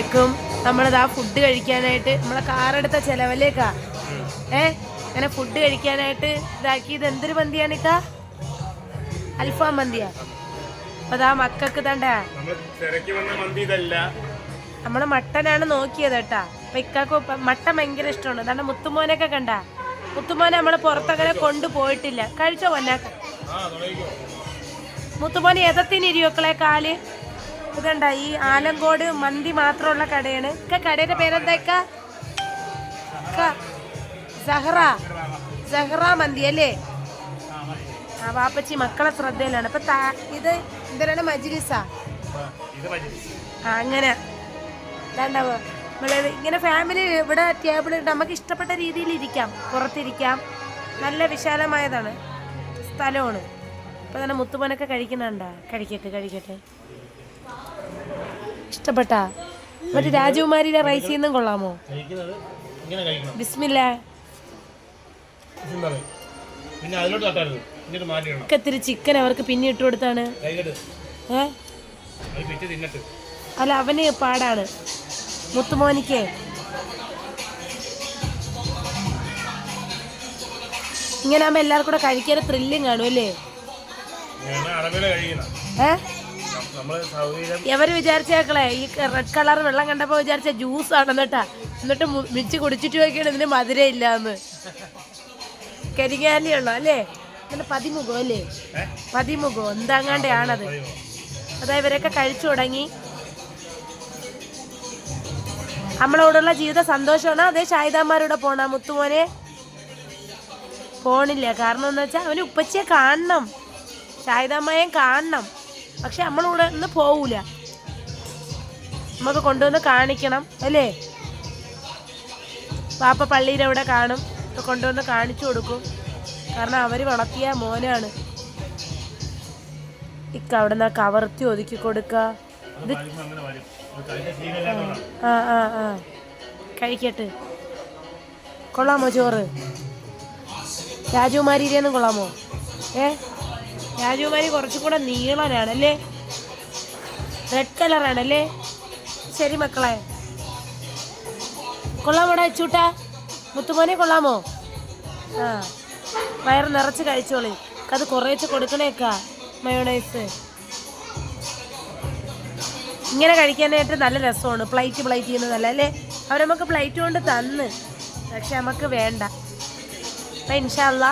അസ്സലാമലൈക്കും നമ്മളിതാ ഫുഡ് കഴിക്കാനായിട്ട് നമ്മളെ കാറെടുത്ത ചെലവലേക്കാ. ഏ? അങ്ങനെ ഫുഡ് കഴിക്കാനായിട്ട് ഇതാക്കിയത് എന്തൊരു മന്തിയാണ് ഇക്ക? അൽഫാം മന്തിയാ. അപ്പൊ അതാ മക്കൾക്ക് തണ്ട. നമ്മൾ മട്ടനാണ് നോക്കിയത് കേട്ടാ. അപ്പൊ ഇക്കാക്ക് മട്ടൻ ഭയങ്കര ഇഷ്ടമാണ്. അതാണ് മുത്തുമോനൊക്കെ കണ്ട? മുത്തുമോനെ നമ്മൾ പുറത്തങ്ങനെ കൊണ്ടുപോയിട്ടില്ല കഴിച്ചോ പൊന്നാക്ക? ആ മുത്തുമോനെ എതത്തിന് ഇരിയോക്കളെ കാൽ? ഇതണ്ട ഈ ആലങ്കോട് മന്തി മാത്രമുള്ള കടയാണ്. കടയുടെ പേരെന്താ സഹറ. മന്തി അല്ലേ? ആ വാപ്പച്ചി മക്കളെ ശ്രദ്ധയിലാണ്. അപ്പൊ ഇത് എന്തിനാണ് മജ്ലിസാ. ആ, അങ്ങനെ. ഇതാണ്ടാവോ? ഇങ്ങനെ ഫാമിലി ഇവിടെ ടേബിൾ നമുക്ക് ഇഷ്ടപ്പെട്ട രീതിയിൽ ഇരിക്കാം. പുറത്തിരിക്കാം. നല്ല വിശാലമായതാണ്. സ്ഥലമാണ്. ഇപ്പൊ തന്നെ മുത്തുമോനൊക്കെ കഴിക്കുന്നുണ്ടോ? കഴിക്കട്ടെ കഴിക്കട്ടെ. ഇഷ്ടപ്പെട്ടാ? മറ്റേ രാജകുമാരിയുടെ റൈസിൽ നിന്നും കൊള്ളാമോ? ബിസ്മില്ല. ഒക്കെ ഇത്തിരി ചിക്കൻ അവർക്ക് പിന്നെ ഇട്ട് കൊടുത്താണ്. ഏ? അല്ല അവന് പാടാണ്. മുത്തുമോനിക്ക്. ഇങ്ങനെ ആകുമ്പോ എല്ലാവർക്കും കൂടെ കഴിക്കാൻ ത്രില്ലും കാണും അല്ലേ? ഞാൻ അറബിയിലെ കഴിക്കണം ഏ? നമ്മൾ സൗകര്യം എവര് വിചാരിച്ചേക്കളെ ഈ റെഡ് കളർ വെള്ളം കണ്ടപ്പോ വിചാരിച്ച ജ്യൂസ് ആണെന്ന് കേട്ടാ. എന്നിട്ട് മിച്ച് കുടിച്ചിട്ട് നോക്കിയാണ് ഇതിന് മധുരം ഇല്ലാന്ന്. കരിങ്ങാലിയുള്ളു അല്ലേ? പിന്നെ പതിമുഖം അല്ലേ? പതിമുഖം എന്താങ്ങാണ്ടാണത് അതായത് ഇവരൊക്കെ കഴിച്ചു തുടങ്ങി. നമ്മളോടുള്ള ജീവിത സന്തോഷമാണ്. അതേ ഷായിദാമാരോടെ പോണ മുത്തുമോനെ. പോണില്ല. കാരണം എന്താ വെച്ചാൽ അവന് ഉപ്പച്ചിയെ കാണണം. ഷായിദാമ്മയെ കാണണം. പക്ഷെ നമ്മളിവിടെ നിന്ന് പോവൂല. നമുക്ക് കൊണ്ടുവന്ന് കാണിക്കണം അല്ലേ? പാപ്പ പള്ളിയിൽ അവിടെ കാണും കൊണ്ടുവന്ന് കാണിച്ചു കൊടുക്കും. കാരണം അവർ വളർത്തിയ മോനാണ്. ഇക്ക അവിടെ നിന്ന് കവർത്തി ഒതുക്കി കൊടുക്ക. ഇത് ആ ആ ആ. കഴിക്കട്ടെ. കൊള്ളാമോ ചോറ്? രാജകുമാരിയിലേന്നും കൊള്ളാമോ? ഏ? രാജകുമാരി കുറച്ചും കൂടെ നീളനാണല്ലേ റെഡ് കളറാണല്ലേ ശരി മക്കളെ. കൊള്ളാമോടാ അച്ചൂട്ടാ? മുത്തുമോനെ കൊള്ളാമോ? ആ വയർ നിറച്ച് കഴിച്ചോളി. അത് കുറേച്ച് കൊടുക്കണേക്കാ മയോണൈസ്. ഇങ്ങനെ കഴിക്കാനായിട്ട് നല്ല രസമാണ്. പ്ലേറ്റ് പ്ലേറ്റ് ചെയ്യുന്നതല്ല അല്ലേ? അവർ നമുക്ക് പ്ലേറ്റ് കൊണ്ട് തന്ന്. പക്ഷെ നമുക്ക് വേണ്ട. അപ്പം ഇൻഷല്ല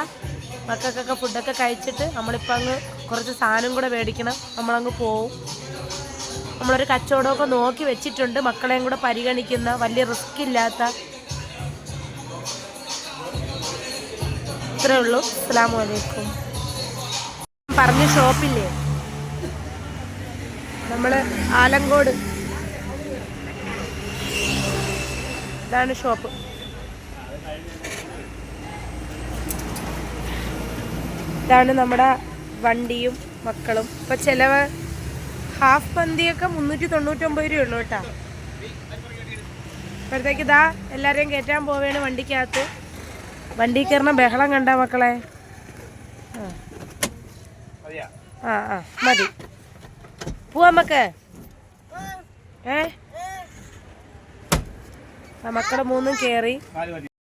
മക്കൾക്കൊക്കെ ഫുഡൊക്കെ കഴിച്ചിട്ട് നമ്മളിപ്പോൾ അങ്ങ് കുറച്ച് സാധനം കൂടെ മേടിക്കണം. നമ്മളങ്ങ് പോവും. നമ്മളൊരു കച്ചവടമൊക്കെ നോക്കി വെച്ചിട്ടുണ്ട്. മക്കളെയും കൂടെ പരിഗണിക്കുന്ന വലിയ റിസ്ക് ഇല്ലാത്ത ഇത്രേ ഉള്ളൂ. അസ്സാം വലൈക്കും പറഞ്ഞ ഷോപ്പില്ലേ? നമ്മൾ ആലങ്കോട്. ഇതാണ് ഷോപ്പ്. ഇതാണ് നമ്മുടെ വണ്ടിയും മക്കളും. ഇപ്പൊ ചിലവ് ഹാഫ് പന്തിയൊക്കെ മുന്നൂറ്റി തൊണ്ണൂറ്റൊമ്പത് രൂപ ഉള്ളൂ കേട്ടാ. ഇപ്പോഴത്തേക്ക് ഇതാ എല്ലാരെയും കയറ്റാൻ പോവുകയാണ് വണ്ടിക്കകത്ത്. വണ്ടി കയറണ ബഹളം കണ്ട മക്കളെ? ആ. ആ മതി. പോവാ മക്ക ഏ? ആ മക്കളെ മൂന്നും മതി.